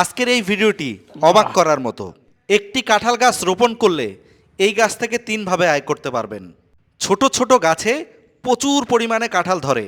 আজকের এই ভিডিওটি অবাক করার মতো। একটি কাঁঠাল গাছ রোপণ করলে এই গাছ থেকে তিনভাবে আয় করতে পারবেন। ছোট ছোট গাছে প্রচুর পরিমাণে কাঁঠাল ধরে।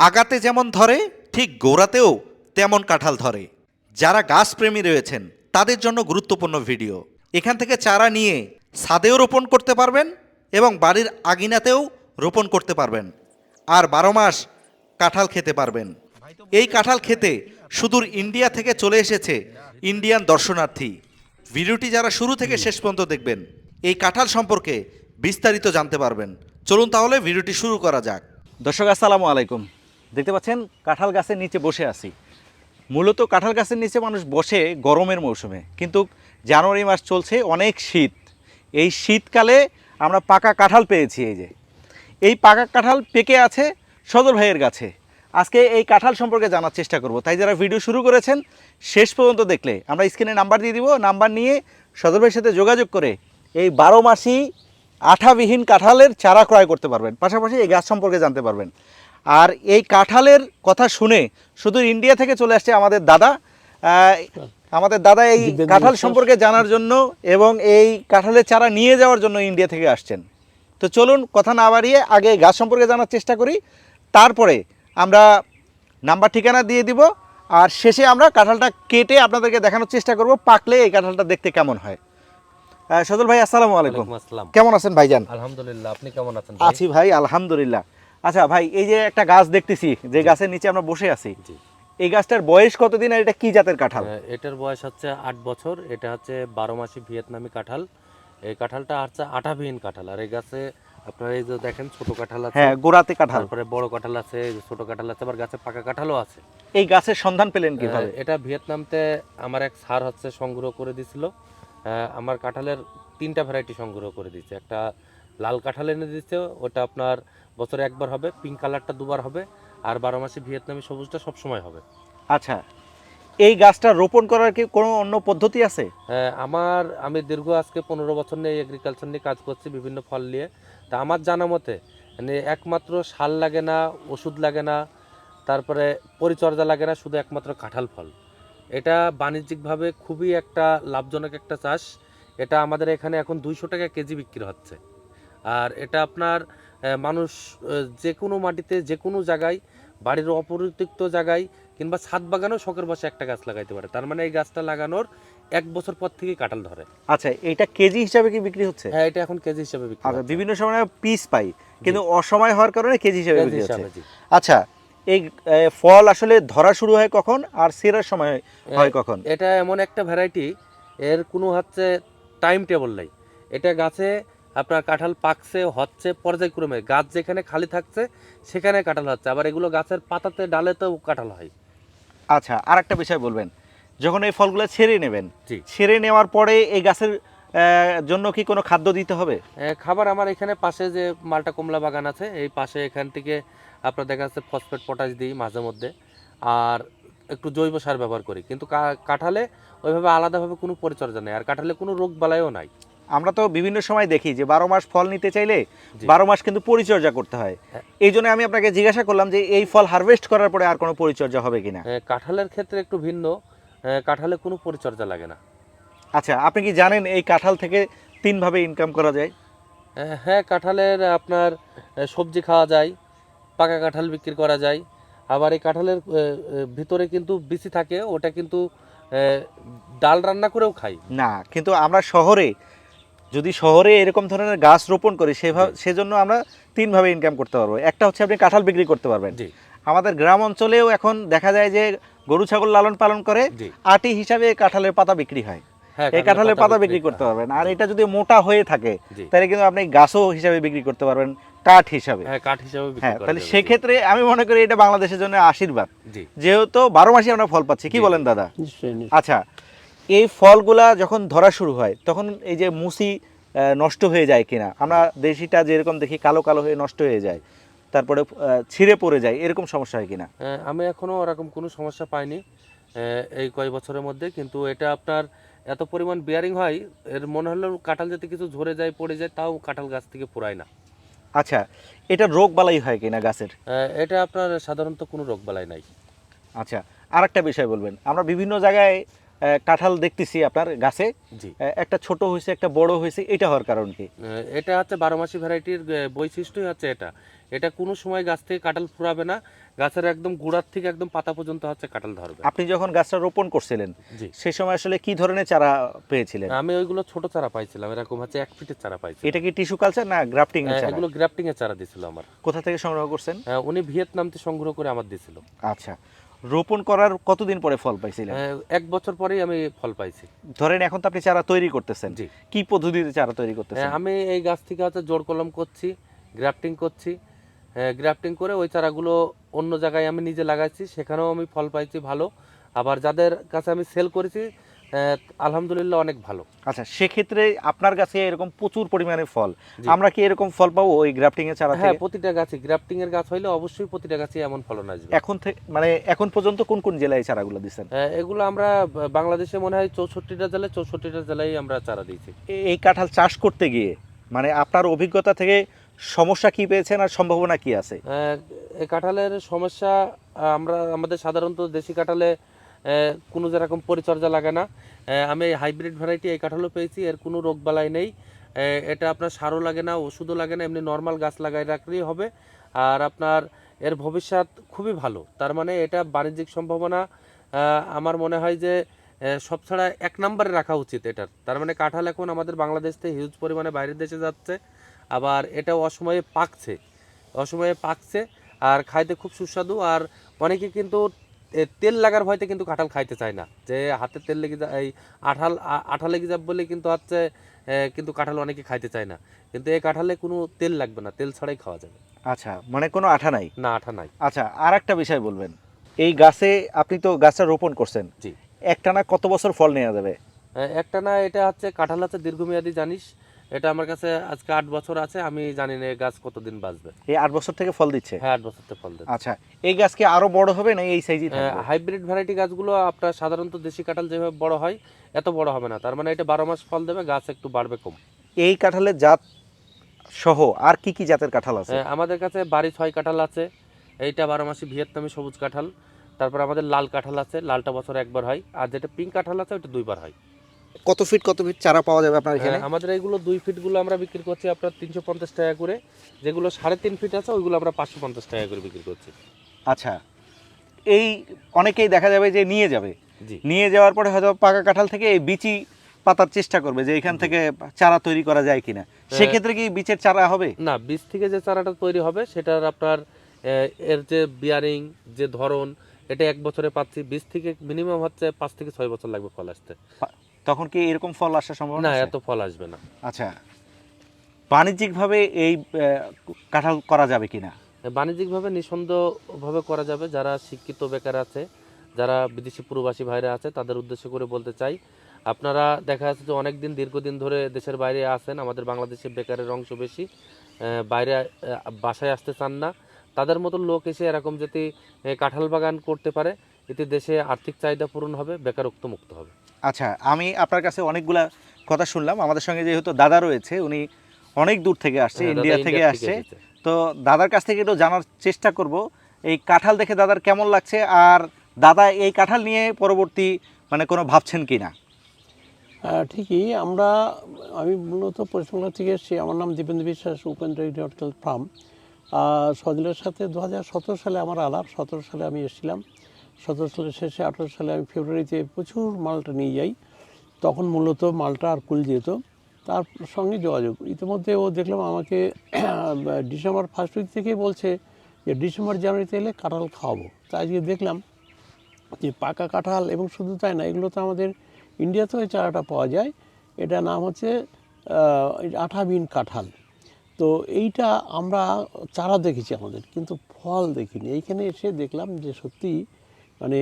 আগাতে যেমন ধরে, ঠিক গোড়াতেও তেমন কাঁঠাল ধরে। যারা গাছপ্রেমী রয়েছেন, তাদের জন্য গুরুত্বপূর্ণ ভিডিও। এখান থেকে চারা নিয়ে ছাদেও রোপণ করতে পারবেন এবং বাড়ির আগিনাতেও রোপণ করতে পারবেন। আর বারো মাস কাঁঠাল খেতে পারবেন। এই কাঁঠাল খেতে সুদূর ইন্ডিয়া থেকে চলে এসেছে ইন্ডিয়ান দর্শনার্থী। ভিডিওটি যারা শুরু থেকে শেষ পর্যন্ত দেখবেন, এই কাঁঠাল সম্পর্কে বিস্তারিত জানতে পারবেন। চলুন তাহলে ভিডিওটি শুরু করা যাক। দর্শক, আসসালামু আলাইকুম। দেখতে পাচ্ছেন, কাঁঠাল গাছের নিচে বসে আছি। মূলত কাঁঠাল গাছের নিচে মানুষ বসে গরমের মৌসুমে, কিন্তু জানুয়ারি মাস চলছে অনেক শীত। এই শীতকালে আমরা পাকা কাঁঠাল পেয়েছি এই যে। এই পাকা কাঁঠাল পেকে আছে সদর ভাইয়ের গাছে আজকে এই কাঁঠাল সম্পর্কে জানার চেষ্টা করব। তাই যারা ভিডিও শুরু করেছেন শেষ পর্যন্ত দেখলে আমরা স্ক্রিনে নাম্বার দিয়ে দিব। নাম্বার নিয়ে সদর ভাইয়ের সাথে যোগাযোগ করে এই বারো মাসি আঠাবিহীন কাঁঠালের চারা ক্রয় করতে পারবেন। পাশাপাশি এই গাছ সম্পর্কে জানতে পারবেন। আর এই কাঁঠালের কথা শুনে শুধু ইন্ডিয়া থেকে চলে আসছে আমাদের দাদা। আমাদের দাদা এই কাঁঠাল সম্পর্কে জানার জন্য এবং এই কাঁঠালের চারা নিয়ে যাওয়ার জন্য ইন্ডিয়া থেকে আসছেন। তো চলুন কথা না বাড়িয়ে আগে গাছ সম্পর্কে জানার চেষ্টা করি। তারপরে আমরা নাম্বার ঠিকানা দিয়ে দিব আর শেষে আমরা কাঁঠালটা কেটে আপনাদেরকে দেখানোর চেষ্টা করব পাকলে এই কাঁঠালটা দেখতে কেমন হয়। সজল ভাই আসসালামু আলাইকুম। আসসালাম। কেমন আছেন ভাইজান? আলহামদুলিল্লাহ আপনি কেমন আছেন আছি ভাই আলহামদুলিল্লাহ। আচ্ছা ভাই এই যে একটা গাছ দেখতেছি যে গাছের নিচে আমরা বসে আছি এই গাছটার বয়স কতদিন আর এটা কি জাতের কাঁঠাল? এটার বয়স হচ্ছে আট বছর এটা হচ্ছে বারো মাসি ভিয়েতনামি কাঁঠাল। এই কাঁঠালটা হচ্ছে আঠাবিহীন কাঁঠাল আর এই গাছে আপনারা এই যে দেখেন ছোট কাঁঠাল আছে হ্যাঁ গোড়াতে কাঁঠাল। তারপরে বড় কাঁঠাল আছে ছোট কাঁঠাল আছে আবার গাছে পাকা কাঁঠালও আছে। এই গাছের সন্ধান পেলেন কীভাবে? এটা ভিয়েতনামতে আমার এক স্যার হচ্ছে সংগ্রহ করে দিছিল। আমার কাঁঠালের তিনটা ভ্যারাইটি সংগ্রহ করে একটা লাল কাঁঠাল এনে দিচ্ছে ওটা আপনার বছরে একবার হবে পিঙ্ক কালারটা দুবার হবে আর বারো মাসে ভিয়েতনামি সবুজটা সবসময় হবে। আচ্ছা এই গাছটা রোপণ করার কি কোনো অন্য পদ্ধতি আছে? হ্যাঁ, আমার আমি দীর্ঘ আজকে পনেরো বছর নিয়ে এগ্রিকালচার নিয়ে কাজ করছি বিভিন্ন ফল নিয়ে। তা আমার জানা মতে মানে একমাত্র সার লাগে না, ওষুধ লাগে না, তারপরে পরিচর্যা লাগে না, শুধু একমাত্র কাঁঠাল ফল। এটা বাণিজ্যিকভাবে খুবই একটা লাভজনক একটা চাষ। এটা আমাদের এখানে এখন দুইশো টাকা কেজি বিক্রি হচ্ছে। আর এটা আপনার মানুষ যে কোনো মাটিতে, যে কোনো জায়গায়, বাড়ির অপরিত্যক্ত জায়গায় কিংবা ছাদ বাগানেও শখের বসে একটা গাছ লাগাইতে পারে। তার মানে এই গাছটা লাগানোর এক বছর পর থেকে কাঁঠাল ধরে। আচ্ছা এটা কেজি হিসাবে কি বিক্রি হচ্ছে? হ্যাঁ এটা এখন কেজি হিসাবে বিক্রি আচ্ছা বিভিন্ন সময় পিস পাই কিন্তু অসময় হওয়ার কারণে কেজি হিসাবে বিক্রি হচ্ছে। আচ্ছা এই ফল আসলে ধরা শুরু হয় কখন আর সেরার সময় হয় কখন? এটা এমন একটা ভ্যারাইটি এর কোনো হচ্ছে টাইম টেবল নাই। এটা গাছে আপনার কাঁঠাল পাকছে হচ্ছে পর্যায়ক্রমে। গাছ যেখানে খালি থাকছে সেখানে কাঁঠাল হচ্ছে। আবার এগুলো গাছের পাতাতে ডালেতেও কাঁঠাল হয়। আচ্ছা আর একটা বিষয় বলবেন। যখন এই ফলগুলো ছেড়ে নেবেন। ছেড়ে নেওয়ার পরে এই গাছের জন্য কি কোনো খাদ্য দিতে হবে? খাবার আমার এখানে পাশে যে মালটা কমলা বাগান আছে এই পাশে এখান থেকে আপনার দেখা যাচ্ছে ফসফেট পটাশ দিই মাঝে মধ্যে। আর একটু জৈব সার ব্যবহার করি। কিন্তু কাঁঠালে ওইভাবে আলাদাভাবে কোনো পরিচর্যা নেই। আর কাঁঠালে কোনো রোগ বালাইও নাই। আমরা তো বিভিন্ন সময় দেখি যে বারো মাস ফল নিতে চাইলে বারো মাস কিন্তু পরিচর্যা করতে হয়। হ্যাঁ। এই জন্য আমি আপনাকে জিজ্ঞাসা করলাম যে এই ফল হারভেস্ট করার পরে আর কোনো পরিচর্যা হবে কিনা? কাঁঠালের ক্ষেত্রে একটু ভিন্ন। কাঁঠালে কোনো পরিচর্যা লাগে না। আচ্ছা আপনি কি জানেন এই কাঁঠাল থেকে তিনভাবে ইনকাম করা যায়? হ্যাঁ কাঁঠালের আপনার সবজি খাওয়া যায় পাকা কাঁঠাল বিক্রি করা যায়। আবার এই কাঁঠালের ভিতরে কিন্তু বিচি থাকে ওটা কিন্তু ডাল রান্না করেও খাই। না কিন্তু আমরা শহরে যদি শহরে এরকম ধরনের গাছ রোপণ করি সেভাবে সেজন্য আমরা তিনভাবে ইনকাম করতে পারব। একটা হচ্ছে আপনি কাঁঠাল বিক্রি করতে পারবেন। জি। আমাদের গ্রাম অঞ্চলেও এখন দেখা যায় যে গরু ছাগল লালন পালন করে আটি হিসাবে কাঁঠালের পাতা বিক্রি হয়। হ্যাঁ এই কাঁঠালের পাতা বিক্রি করতে পারবেন। আর এটা যদি মোটা হয়ে থাকে তাহলে কিন্তু আপনি গাছও হিসাবে বিক্রি করতে পারবেন কাঠ হিসাবে। হ্যাঁ কাঠ হিসাবে হ্যাঁ তাহলে সেক্ষেত্রে আমি মনে করি এটা বাংলাদেশের জন্য আশীর্বাদ। যেহেতু বারো মাসে আমরা ফল পাচ্ছি কি বলেন দাদা। আচ্ছা এই ফলগুলা যখন ধরা শুরু হয় তখন এই যে মুসি নষ্ট হয়ে যায় কিনা? আমরা দেশিটা যেরকম দেখি কালো কালো হয়ে নষ্ট হয়ে যায়। তারপরে ছিঁড়ে পড়ে যায় এরকম সমস্যা হয় কিনা? হ্যাঁ, আমি এখনও ওরকম কোনো সমস্যা পাইনি এই কয় বছরের মধ্যে কিন্তু এটা আপনার এত পরিমাণ বিয়ারিং হয় এর মনে হলো কাঁঠাল যাতে কিছু ঝরে যায় পড়ে যায় তাও কাঁঠাল গাছ থেকে পুরায় না। আচ্ছা এটা রোগ বালাই হয় কিনা গাছের? এটা আপনার সাধারণত কোনো রোগ বালাই নাই। আচ্ছা আর একটা বিষয় বলবেন আমরা বিভিন্ন জায়গায় কাঁঠাল দেখতেছি আপনার গাছে। জি। একটা ছোট হয়েছে একটা বড় হয়েছে এটা হওয়ার কারণ কি? এটা হচ্ছে বারো মাসি ভ্যারাইটির বৈশিষ্ট্যই হচ্ছে এটা। এটা কোনো সময় গাছ থেকে কাঁঠাল ফুরাবে না গাছের একদম গোড়ার থেকে একদম পাতা পর্যন্ত হচ্ছে কাঁঠাল ধরবে। আপনি যখন গাছটা রোপণ করছিলেন জি। সেই সময় আসলে কি ধরনের চারা পেয়েছিলেন? আমি ওইগুলো ছোট চারা পাইছিলাম এরকম হচ্ছে এক ফিটের চারা পাইছি এটা কি টিস্যু কালচার না গ্রাফটিং এর চারা? এগুলো গ্রাফটিং এর চারা দিছিল আমার। কোথা থেকে সংগ্রহ করছেন? উনি ভিয়েতনাম থেকে সংগ্রহ করে আমার দিছিল। আচ্ছা রোপণ করার কতদিন পরে ফল পাইছিলেন? আহ, এক বছর পরেই আমি ফল পাইছি। ধরেন এখন তো আপনি চারা তৈরি করতেছেন। কি পদ্ধতিতে চারা তৈরি করতেছেন? আমি এই গাছ থেকে হচ্ছে জোড় কলম করছি গ্রাফটিং করছি গ্রাফটিং করে ওই চারাগুলো অন্য জায়গায় আমি নিজে লাগাইছি সেখানেও আমি ফল পাইছি ভালো। আবার যাদের কাছে আমি সেল করেছি আলহামদুলিল্লাহ অনেক ভালো। আচ্ছা সেক্ষেত্রে আপনার কাছে এরকম প্রচুর পরিমাণে ফল। আমরা কি এরকম ফল পাবো ওই গ্রাফটিং এর চারা হ্যাঁ প্রতিটা গাছে গ্রাফটিং এর গাছ হইলে অবশ্যই প্রতিটা গাছে এমন ফলন আসবে। এখন থেকে মানে এখন পর্যন্ত কোন কোন জেলায় চারাগুলো দিচ্ছেন? এগুলো আমরা বাংলাদেশে মনে হয় চৌষট্টিটা জেলায় চৌষট্টিটা জেলায় আমরা চারা দিয়েছি। এই কাঁঠাল চাষ করতে গিয়ে মানে আপনার অভিজ্ঞতা থেকে সমস্যা কি পেয়েছেন আর সম্ভাবনা কি আছে? এই কাঁঠালের সমস্যা আমরা, আমাদের সাধারণত দেশি কাঁঠালে কোনো যেরকম পরিচর্যা লাগে না। আমি হাইব্রিড ভ্যারাইটি এই কাঁঠালও পেয়েছি, এর কোনো রোগ বালাই নেই। এটা আপনার সারও লাগে না, ওষুধও লাগে না, এমনি নর্মাল গাছ লাগাই রাখলেই হবে। আর আপনার, এর ভবিষ্যৎ খুবই ভালো। তার মানে এটা বাণিজ্যিক সম্ভাবনা। আমার মনে হয় যে সব ছাড়া এক নম্বরে রাখা উচিত এটার। তার মানে কাঁঠাল এখন আমাদের বাংলাদেশ থেকে হিউজ পরিমাণে বাইরের দেশে যাচ্ছে। আবার এটা অসময়ে পাকছে। অসময়ে পাকছে আর খাইতে খুব সুস্বাদু আর অনেকে কিন্তু তেল লাগার ভয়তে কিন্তু কাঁঠাল খাইতে চায় না। যে হাতে তেল লেগে যা এই আঠাল আঠা লেগে যাবে বলে কিন্তু হচ্ছে কিন্তু কাঁঠাল অনেকে খাইতে চায় না। কিন্তু এই কাঁঠালে কোনো তেল লাগবে না তেল ছাড়াই খাওয়া যাবে। আচ্ছা মানে কোনো আঠা নাই? না আঠা নাই। আচ্ছা আর একটা বিষয় বলবেন। এই গাছে আপনি তো গাছটা রোপণ করছেন। জি। একটানা কত বছর ফল নেওয়া যাবে? এ, একটা না এটা হচ্ছে কাঁঠাল হচ্ছে দীর্ঘমেয়াদী জানিস। এটা আমার কাছে আজকে আট বছর আছে আমি জানি না এই গাছ কতদিন বাঁচবে। এই আট বছর থেকে ফল দিচ্ছে? হ্যাঁ আট বছর থেকে ফল দিচ্ছে। আচ্ছা এই গাছ কি আরও বড় হবে না এই থাকবে? হাইব্রিড ভ্যারাইটি গাছগুলো আপনার সাধারণত দেশি কাঁঠাল যেভাবে বড় হয় এত বড় হবে না। তার মানে এটা বারো মাস ফল দেবে গাছ একটু বাড়বে কম। এই কাঁঠালের জাত সহ আর কি কি জাতের কাঁঠাল আছে? হ্যাঁ, আমাদের কাছে বাড়ি ছয় কাঁঠাল আছে এইটা বারো মাসি ভিয়েতনামি সবুজ কাঁঠাল। তারপর আমাদের লাল কাঁঠাল আছে লালটা বছর একবার হয়। আর যেটা পিঙ্ক কাঁঠাল আছে ওটা দুইবার হয়। কত ফিট কত ফিট চারা পাওয়া যাবে আপনার এখানে? হ্যাঁ, আমাদের এইগুলো দুই ফিটগুলো আমরা বিক্রি করছি আপনার তিনশো পঞ্চাশ টাকা করে। যেগুলো সাড়ে তিন ফিট আছে ওইগুলো আমরা পাঁচশো পঞ্চাশ টাকা করে বিক্রি করছি। আচ্ছা এই অনেকেই দেখা যাবে যে নিয়ে যাবে। নিয়ে যাওয়ার পরে হয়তো পাকা কাঁঠাল থেকে এই বিচি পাতার চেষ্টা করবে যে এখান থেকে চারা তৈরি করা যায় কিনা। সেক্ষেত্রে কি বীজের চারা হবে? না বীজ থেকে যে চারাটা তৈরি হবে সেটার আপনার এর যে বিয়ারিং যে ধরন এটা এক বছরে পাচ্ছি। বীজ থেকে মিনিমাম হচ্ছে পাঁচ থেকে ছয় বছর লাগবে ফল আসতে। তখন কি এরকম ফল আসার সম্ভাবনা না এত ফল আসবে না। আচ্ছা। বাণিজ্যিকভাবে এই কাঁঠাল করা যাবে কিনা? বাণিজ্যিকভাবে নিঃসন্দেহভাবে করা যাবে। যারা শিক্ষিত বেকার আছে যারা বিদেশি প্রবাসী ভাইরা আছে তাদের উদ্দেশ্য করে বলতে চাই আপনারা দেখা যাচ্ছে যে অনেক দিন দীর্ঘদিন ধরে দেশের বাইরে আছেন আমাদের বাংলাদেশে বেকারের অংশ বেশি বাইরে বাসায় আসতে চান না। তাদের মতো লোক এসে এরকম যদি কাঁঠাল বাগান করতে পারে এতে দেশে আর্থিক চাহিদা পূরণ হবে বেকারত্ব মুক্ত হবে। আচ্ছা আমি আপনার কাছে অনেকগুলা কথা শুনলাম। আমাদের সঙ্গে যেহেতু দাদা রয়েছে উনি অনেক দূর থেকে আসছে হ্যাঁ, ইন্ডিয়া থেকে আসছে। তো দাদার কাছ থেকে একটু জানার চেষ্টা করব এই কাঁঠাল দেখে দাদার কেমন লাগছে? আর দাদা এই কাঁঠাল নিয়ে পরবর্তী মানে কোনো ভাবছেন কি না ঠিকই আমরা আমি মূলত পশ্চিমবঙ্গ থেকে এসেছি। আমার নাম দীপেন্দ্র বিশ্বাস উপেন্দ্র ফার্ম। সজলের সাথে দু হাজার সতেরো সালে আমার আলাপ সতেরো সালে আমি এসেছিলাম। সতেরো সালের শেষে আঠেরো সালে আমি ফেব্রুয়ারিতে প্রচুর মালটা নিয়ে যাই। তখন মূলত মালটা আর কুল যেত। তার সঙ্গে যোগাযোগ। ইতিমধ্যে ও দেখলাম আমাকে ডিসেম্বর ফার্স্ট উইক থেকে বলছে যে ডিসেম্বর জানুয়ারিতে এলে কাঁঠাল খাওয়াবো। তাই আজকে দেখলাম যে পাকা কাঁঠাল এবং শুধু তাই না এগুলো তো আমাদের ইন্ডিয়াতেও এই চারাটা পাওয়া যায়। এটা নাম হচ্ছে আহ, আঠা বিন কাঁঠাল। তো এইটা আমরা চারা দেখেছি আমাদের কিন্তু ফল দেখিনি। এইখানে এসে দেখলাম যে সত্যি মানে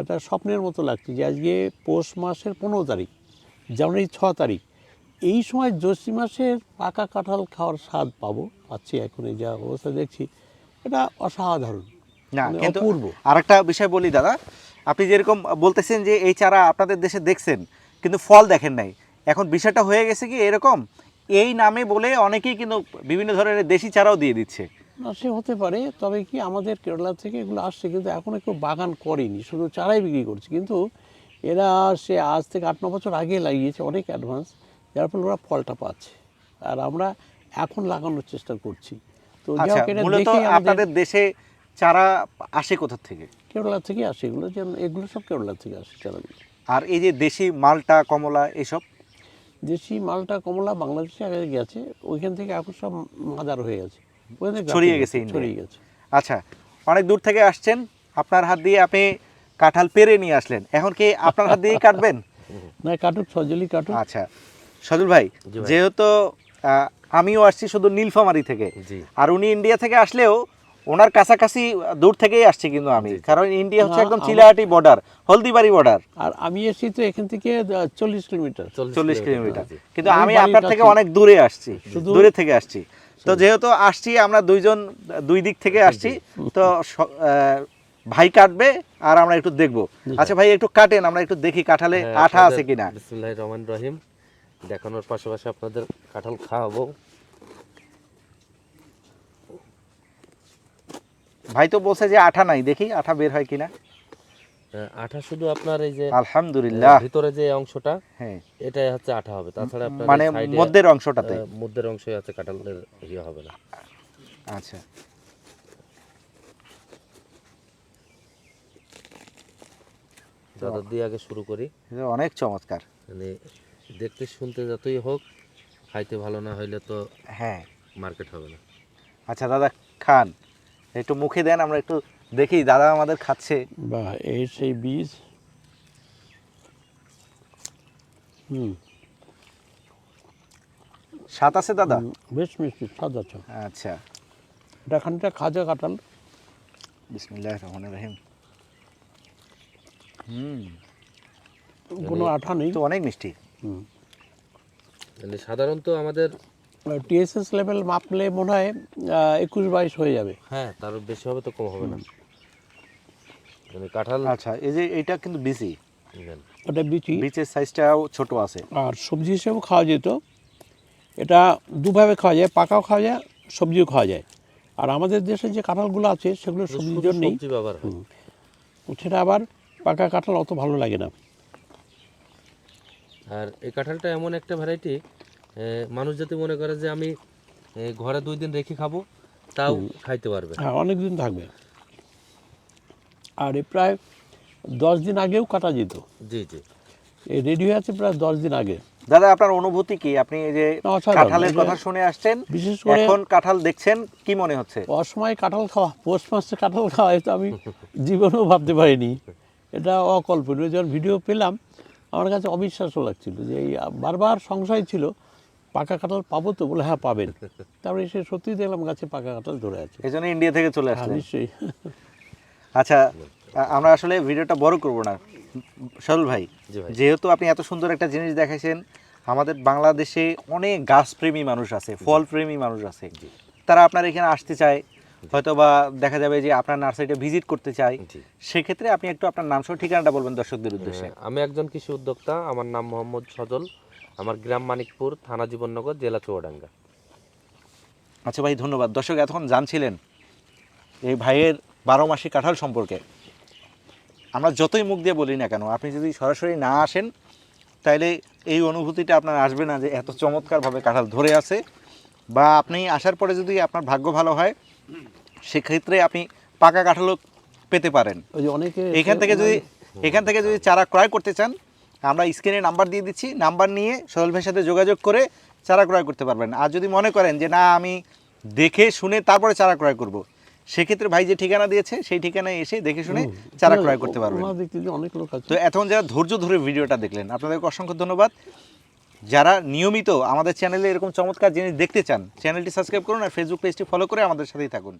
একটা স্বপ্নের মতো লাগছে যে আজকে পৌষ মাসের পনেরো তারিখ জানুয়ারি ছ তারিখ। এই সময় জ্যোষ্ঠী মাসের পাকা কাঁঠাল খাওয়ার স্বাদ পাবো পাচ্ছি এখন এই যা অবস্থা দেখছি এটা অসাধারণ না মানে কিন্তু অপূর্ব। আরেকটা বিষয় বলি দাদা আপনি যেরকম বলতেছেন যে এই চারা আপনাদের দেশে দেখছেন কিন্তু ফল দেখেন নাই। এখন বিষয়টা হয়ে গেছে কি এরকম এই নামে বলে অনেকেই কিন্তু বিভিন্ন ধরনের দেশি চারাও দিয়ে দিচ্ছে। না সে হতে পারে তবে কি আমাদের কেরালা থেকে এগুলো আসছে কিন্তু এখনও কেউ বাগান করেনি শুধু চারাই বিক্রি করছে। কিন্তু এরা সে আজ থেকে আট ন বছর আগে লাগিয়েছে অনেক অ্যাডভান্স যার ফলে ওরা ফলটা পাচ্ছে। আর আমরা এখন লাগানোর চেষ্টা করছি। তো আচ্ছা আপনাদের দেশে চারা আসে কোথা থেকে? কেরলা থেকে আসে এগুলো যেমন এগুলো সব কেরলা থেকে আসে চারাগুলো আর এই যে দেশি মালটা কমলা এসব? দেশি মালটা কমলা বাংলাদেশে আগে গেছে ওইখান থেকে এখন সব মাদার হয়ে গেছে ছড়িয়ে গেছে ছড়িয়ে গেছে। আচ্ছা অনেক দূর থেকে আসছেন। আপনার হাত দিয়ে আপনি কাঁঠাল পেরে নিয়ে আসলেন। এখন কি আপনার হাত দিয়েই কাটবেন? না কাটুক সজলি কাটুক। আচ্ছা সজল ভাই যেহেতু আমিও আসছি শুধু নীলফামারি থেকে। আর উনি ইন্ডিয়া থেকে আসলেও ওনার কাছাকাছি দূর থেকেই আসছি কিন্তু আমি। কারণ ইন্ডিয়া হচ্ছে একদম চিলাহাটি বর্ডার হলদিবাড়ি বর্ডার আর আমি এসেছি তো এখান থেকে চল্লিশ কিলোমিটার। চল্লিশ কিলোমিটার কিন্তু আমি আপনার থেকে অনেক দূরে আসছি। শুধু- দূরে থেকে আসছি। তো যেহেতু আসছি আমরা দুইজন দুই দিক থেকে আসছি তো ভাই কাটবে আর আমরা একটু দেখব। আচ্ছা ভাই একটু কাটেন আমরা একটু দেখি কাঁঠালে হ্যাঁ, আঠা আছে কিনা। বিসমুল্লাহ রহমান রহিম। দেখানোর পাশাপাশি আপনাদের কাঁঠাল খাওয়াবো। ভাই তো বলছে যে আঠা নাই দেখি আঠা বের হয় কিনা। আঠা শুধু আপনার এই যে আলহামদুলিল্লাহ। ভিতরে যে অংশটা হ্যাঁ। এটাই হচ্ছে আঠা হবে। তাছাড়া আপনার মানে মধ্যের অংশটাতে। মধ্যের অংশে আছে কাঁঠালের ইয়ে হবে না। আচ্ছা। দাদা দিয়ে আগে শুরু করি। অনেক চমৎকার। মানে দেখতে শুনতে যতই হোক খাইতে ভালো না হইলে তো হ্যাঁ। মার্কেট হবে না। আচ্ছা দাদা খান। একটু মুখে দেন আমরা একটু দেখি দাদা আমাদের খাচ্ছে। বা এই সেই বীজ। হুম। স্বাদ আছে দাদা? বেশ মিষ্টি স্বাদ আছে। আচ্ছা। এটা খানিকটা খাজা কাঁঠাল বিসমিল্লাহ রহমান রহিম। হুম। কোনো আঠা নেই। তো অনেক মিষ্টি। হুম। মানে সাধারণত আমাদের টিএসএস লেভেল মাপলে মনে হয় একুশ বাইশ হয়ে যাবে। হ্যাঁ তার বেশি হবে তো কম হবে না। মানে কাঁঠাল আচ্ছা এই যে এটা কিন্তু নেন। ওটা বিচি। বিচের সাইজটাও ছোট আছে। আর সবজি হিসেবেও খাওয়া যেত। এটা দুভাবে খাওয়া যায় পাকাও খাওয়া যায় সবজিও খাওয়া যায়। আর আমাদের দেশে যে কাঁঠালগুলো আছে সেগুলো সবজির জন্যই ব্যবহার হয়। সেটা আবার পাকা কাঁঠাল অত ভালো লাগে না। আর এই কাঁঠালটা এমন একটা ভ্যারাইটি মানুষ যাতে মনে করে যে আমি ঘরে দুই দিন রেখে খাব তাও খাইতে পারবে। হ্যাঁ অনেক দিন থাকবে। আর এ প্রায় দশ দিন আগেও কাটা যেত। জি জি। এই রেডি হয়ে আছে প্রায় দশ দিন আগে। দাদা আপনার অনুভূতি কি? আপনি এই যে কাঁঠালের কথা শুনে আসছেন বিশেষ করে এখন কাঁঠাল দেখছেন কি মনে হচ্ছে? অসময়ে কাঁঠাল খাওয়া পৌষ মাসে কাঁঠাল খাওয়া এটা আমি জীবনেও ভাবতে পারিনি। এটা অকল্পনীয়। যখন ভিডিও পেলাম আমার কাছে অবিশ্বাসও লাগছিল যে এই বারবার সংশয় ছিল পাকা কাঁঠাল পাবো তো? বলে হ্যাঁ পাবেন। তারপরে এসে সত্যি দেখলাম গাছে পাকা কাঁঠাল ধরে আছে। এই জন্য ইন্ডিয়া থেকে চলে হ্যাঁ আসলেন। নিশ্চয়ই। আচ্ছা আমরা আসলে ভিডিওটা বড় করব না। সরল ভাই ভাই। যেহেতু আপনি এত সুন্দর একটা জিনিস দেখাইছেন আমাদের বাংলাদেশে অনেক গাছপ্রেমী মানুষ আছে ফল প্রেমী মানুষ আছে। তারা আপনার এখানে আসতে চায় হয়তো বা দেখা যাবে যে আপনার নার্সারিটা ভিজিট করতে চায়। জি। সেক্ষেত্রে আপনি একটু আপনার নাম সহ ঠিকানাটা বলবেন দর্শকদের উদ্দেশ্যে। হ্যাঁ, আমি একজন কৃষি উদ্যোক্তা আমার নাম মোহাম্মদ সজল। আমার গ্রাম মানিকপুর থানা জীবননগর জেলা চুয়াডাঙ্গা। আচ্ছা ভাই ধন্যবাদ। দর্শক এতক্ষণ জানছিলেন এই ভাইয়ের বারো মাসি কাঁঠাল সম্পর্কে। আমরা যতই মুখ দিয়ে বলি না কেন আপনি যদি সরাসরি না আসেন তাহলে এই অনুভূতিটা আপনার আসবে না যে এত চমৎকারভাবে কাঁঠাল ধরে আছে। বা আপনি আসার পরে যদি আপনার ভাগ্য ভালো হয় সেক্ষেত্রে আপনি পাকা কাঁঠালও পেতে পারেন। ওই যে অনেকে এখান থেকে যদি এখান থেকে যদি চারা ক্রয় করতে চান আমরা স্ক্রিনে নাম্বার দিয়ে দিচ্ছি নাম্বার নিয়ে সোহেল ভাইয়ের সাথে যোগাযোগ করে চারা ক্রয় করতে পারবেন। আর যদি মনে করেন যে না আমি দেখে শুনে তারপরে চারা ক্রয় করব সেক্ষেত্রে ভাই যে ঠিকানা দিয়েছে সেই ঠিকানায় এসে দেখে শুনে চারা ক্রয় করতে পারবেন। ওনার অনেক লোক তো এতক্ষণ যারা ধৈর্য ধরে ভিডিওটা দেখলেন আপনাদেরকে অসংখ্য ধন্যবাদ। যারা নিয়মিত আমাদের চ্যানেলে এরকম চমৎকার জিনিস দেখতে চান চ্যানেলটি সাবস্ক্রাইব করুন আর ফেসবুক পেজটি ফলো করে আমাদের সাথেই থাকুন।